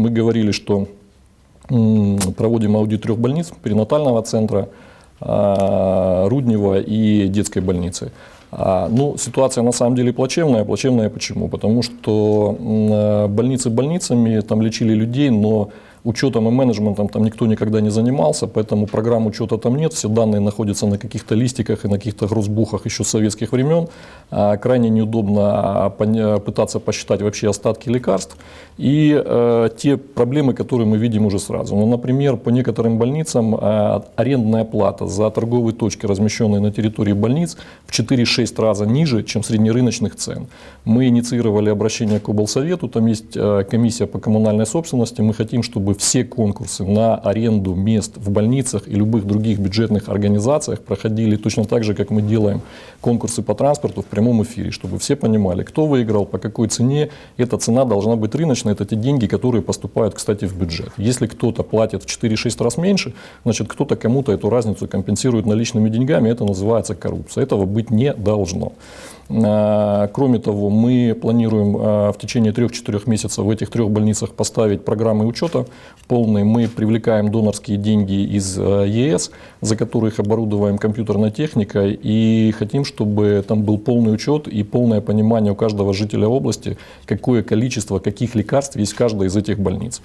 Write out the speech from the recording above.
мы говорили, что проводим аудит трех больниц, перинатального центра, а, Руднева и детской больницы. А, Ну, ситуация на самом деле плачевная. Плачевная почему? Потому что э, больницы больницами, там лечили людей, но учетом и менеджментом там никто никогда не занимался, поэтому программ учета там нет, все данные находятся на каких-то листиках и на каких-то грузбухах еще советских времен. А, Крайне неудобно поня- пытаться посчитать вообще остатки лекарств и э, те проблемы, которые мы видим уже сразу. Ну, например, по некоторым больницам э, арендная плата за торговые точки, размещенные на территории больниц, в 4-6 раза ниже, чем среднерыночных цен. Мы инициировали обращение к облсовету, там есть э, комиссия по коммунальной собственности, мы хотим, чтобы все конкурсы на аренду мест в больницах и любых других бюджетных организациях проходили точно так же, как мы делаем конкурсы по транспорту в прямом эфире, чтобы все понимали, кто выиграл, по какой цене. Эта цена должна быть рыночной, это те деньги, которые поступают, кстати, в бюджет. Если кто-то платит в 4-6 раз меньше, значит, кто-то кому-то эту разницу компенсирует наличными деньгами, это называется коррупция. Этого быть не должно. А, Кроме того, мы планируем а, в течение 3-4 месяцев в этих трех больницах поставить программы учета полные. Мы привлекаем донорские деньги из а, ЕС, за которые их оборудуем компьютерной техникой и хотим, чтобы там был полный учет и полное понимание у каждого жителя области, какое количество каких лекарств есть в каждой из этих больниц.